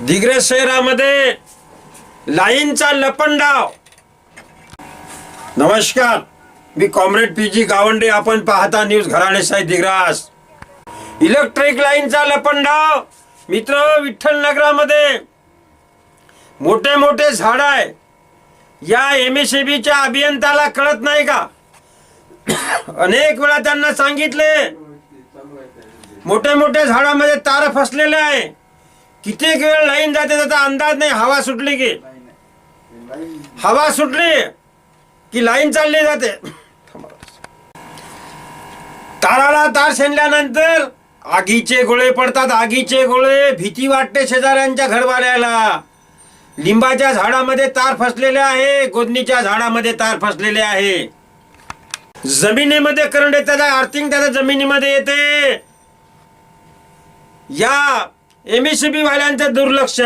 दिग्रस शहरामध्ये लाईनचा लपंडाव. नमस्कार मी कॉम्रेड पी जी गावंडे. आपण पाहता न्यूज घराणे साहेब दिग्रास. इलेक्ट्रिक लाईनचा लपंडाव. मित्र विठ्ठल नगरामध्ये मोठे मोठे झाड आहे. या एम एस बीच्या अभियंत्याला कळत नाही का? अनेक वेळा त्यांना सांगितले मोठ्या मोठ्या झाडामध्ये तार फसलेले आहे. किती वेळ लाईन जाते त्याचा अंदाज नाही. हवा सुटली की. हवा सुटली की लाईन चालली जाते. ताराला तार शेणल्यानंतर आगीचे गोळे पडतात. आगीचे गोळे भीती वाटते शेजाऱ्यांच्या घरवाऱ्याला लिंबाच्या झाडामध्ये तार फसलेले आहे. गोदनीच्या झाडामध्ये तार फसलेले आहे. जमिनीमध्ये करंट येते अर्थिंग त्याचा जमिनीमध्ये येते. या एम वाल्यांचं दुर्लक्ष.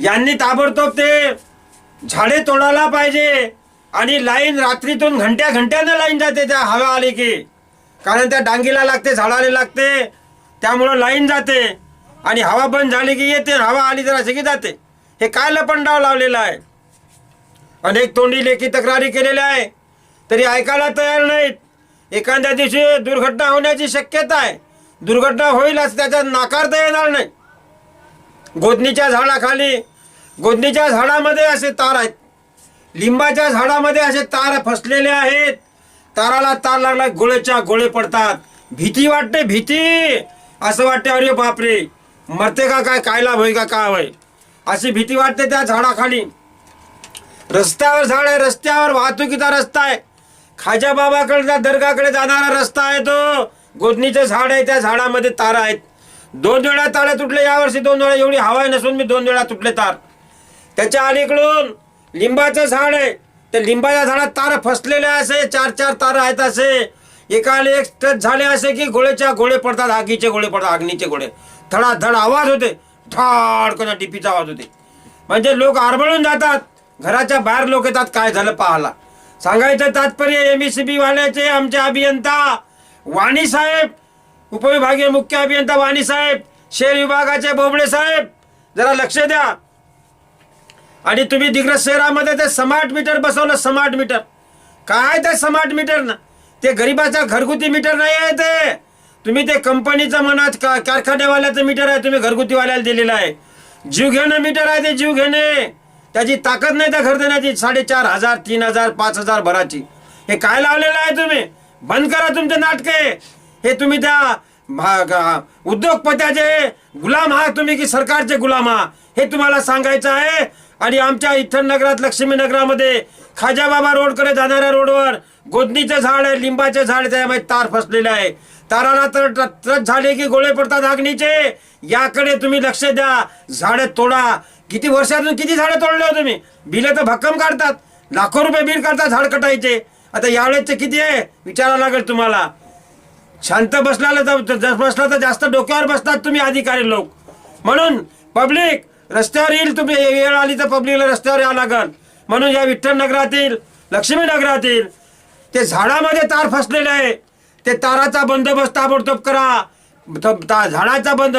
यांनी ताबडतोब ते झाडे तोडायला पाहिजे आणि लाईन रात्रीतून घंट्या घंट्यानं लाईन जाते त्या हवा आली की. कारण त्या डांगीला लागते झाडाला लागते त्यामुळं लाईन जाते. आणि हवा बंद झाली की येते हवा आली तर असे की जाते. हे काय लपंडाव लावलेलं आहे. अनेक तोंडी लेखी तक्रारी केलेल्या आहे. तरी ऐकायला तयार नाहीत. एखाद्या दिवशी दुर्घटना होण्याची शक्यता आहे. दुर्घटना होईल असं त्याच्यात नाकारता येणार नाही. गोदनीच्या झाडाखाली गोदनीच्या झाडामध्ये असे तार आहेत. लिंबाच्या झाडामध्ये असे तार फसलेले आहेत. ताराला तार लागला गोळेच्या गोळे पडतात. भीती वाटते भीती! असं वाटते अरे बापरे! मरते का काय? कायला होय का? काय होय अशी भीती वाटते त्या झाडाखाली. रस्त्यावर झाड आहे रस्त्यावर वाहतुकीचा रस्ता आहे. खाजा बाबाकडे त्या दर्गाकडे जाणारा रस्ता आहे तो. गोदनीचं झाड आहे त्या झाडामध्ये तार आहेत. दोन वेळा तारा तुटले यावर्षी दोन वेळा. एवढी हवाय नसून मी दोन वेळा तुटले तार. त्याच्या अलीकडून लिंबाचं झाड आहे. त्या लिंबाच्या झाडात तार फसलेले असे चार चार तार आहेत असे. एकाला एक टच झाले असे की गोळेच्या गोळे पडतात आगीचे गोळे पडतात अग्नीचे गोळे धडाधड आवाज होते. ठाड टिपीचा आवाज होते. म्हणजे लोक आरबळून जातात. घराच्या बाहेर लोक येतात काय झालं पाहाला. सांगायचं तात्पर्य एम एस बी वाल्याचे आमचे अभियंता वाणी साहेब उपविभागीय मुख्य अभियंता वाणी साहेब शेर विभागाचे बोबडे साहेब जरा लक्ष द्या. आणि तुम्ही दिग्रस शहरामध्ये ते स्मार्ट मीटर बसवलं स्मार्ट मीटर काय ते स्मार्ट मीटर ना? ते गरीबाचा घरगुती मीटर नाही आहे ते. तुम्ही ते कंपनीचं म्हणा का कारखान्यावाल्याचं मीटर आहे तुम्ही घरगुतीवाल्याला दिलेलं आहे. जीव घेणं मीटर आहे ते जीव घेणे. त्याची ताकद नाही त्या घर देण्याची साडेचार हजार तीन हजार पाच हजार भराची. हे काय लावलेलं आहे तुम्ही? बंद करा तुमचे नाटके. हे तुम्ही त्या भा- उद्योगपत्याचे गुलाम आहात तुम्ही की सरकारचे गुलाम आहात? हे तुम्हाला सांगायचं आहे. आणि आमच्या इथं नगरात लक्ष्मी नगरामध्ये खाजाबाबा रोडकडे जाणाऱ्या रोडवर गोदनीचं झाड आहे लिंबाचे झाड त्यामध्ये तार फसलेले आहे. ताराला तर टच झाले की गोळे पडतात अग्नीचे. याकडे तुम्ही लक्ष द्या. झाडे तोडा. किती वर्षातून किती झाडे तोडले हो तुम्ही? बिलं तर भक्कम काढतात. लाखो रुपये बिल काढतात झाड कटायचे आता यावेळेसचे किती आहे? विचारावं लागेल तुम्हाला. शांत बसला तर बसला तर जास्त डोक्यावर बसतात तुम्ही अधिकारी लोक. म्हणून पब्लिक रस्त्यावर येईल तुम्ही. वेळ आली तर पब्लिकला रस्त्यावर यावं लागल. म्हणून या विठ्ठल नगरातील लक्ष्मी नगरातील ते झाडामध्ये तार फसलेले आहे. ते ताराचा बंदोबस्त ताबडतोब करा. ता- झाडाचा बंद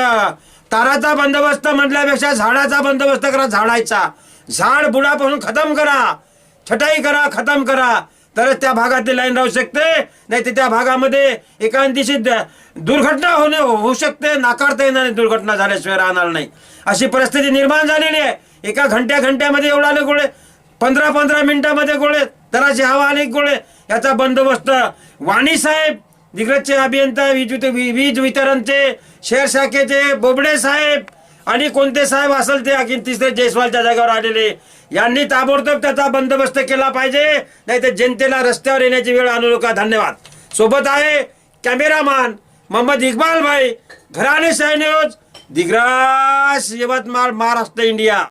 ताराचा बंदोबस्त म्हटल्यापेक्षा झाडाचा बंदोबस्त करा झाडायचा झाड बुडापासून खतम करा. छटाई करा खतम करा. तरच त्या भागातील लाईन राहू शकते. नाही तर त्या भागामध्ये एका दिवशी द- दुर्घटना होणे होऊ शकते नाकारता येणार नाही दुर्घटना झाल्याशिवाय राहणार नाही. अशी परिस्थिती निर्माण झालेली आहे. एका घंट्या घंट्यामध्ये एवढाले गोळे. पंधरा पंधरा मिनिटामध्ये गोळे. तराचे हवा आले गोळे. याचा बंदोबस्त वाणी साहेब दिग्रजचे अभियंता वीज वी- वीज वितरणचे शेअर शाखेचे बोबडे साहेब आणि कोणते साहेब असेल ते आणखी तिसरे जयस्वालच्या जागेवर आलेले. यांनी ताबडतोब त्याचा बंदोबस्त केला पाहिजे नाही तर जनतेला रस्त्यावर येण्याची वेळ आणू नका. धन्यवाद. सोबत आहे कॅमेरामॅन मोहम्मद इकबाल भाई घराणे न्यूज दिग्रास यवतमाळ महाराष्ट्र इंडिया.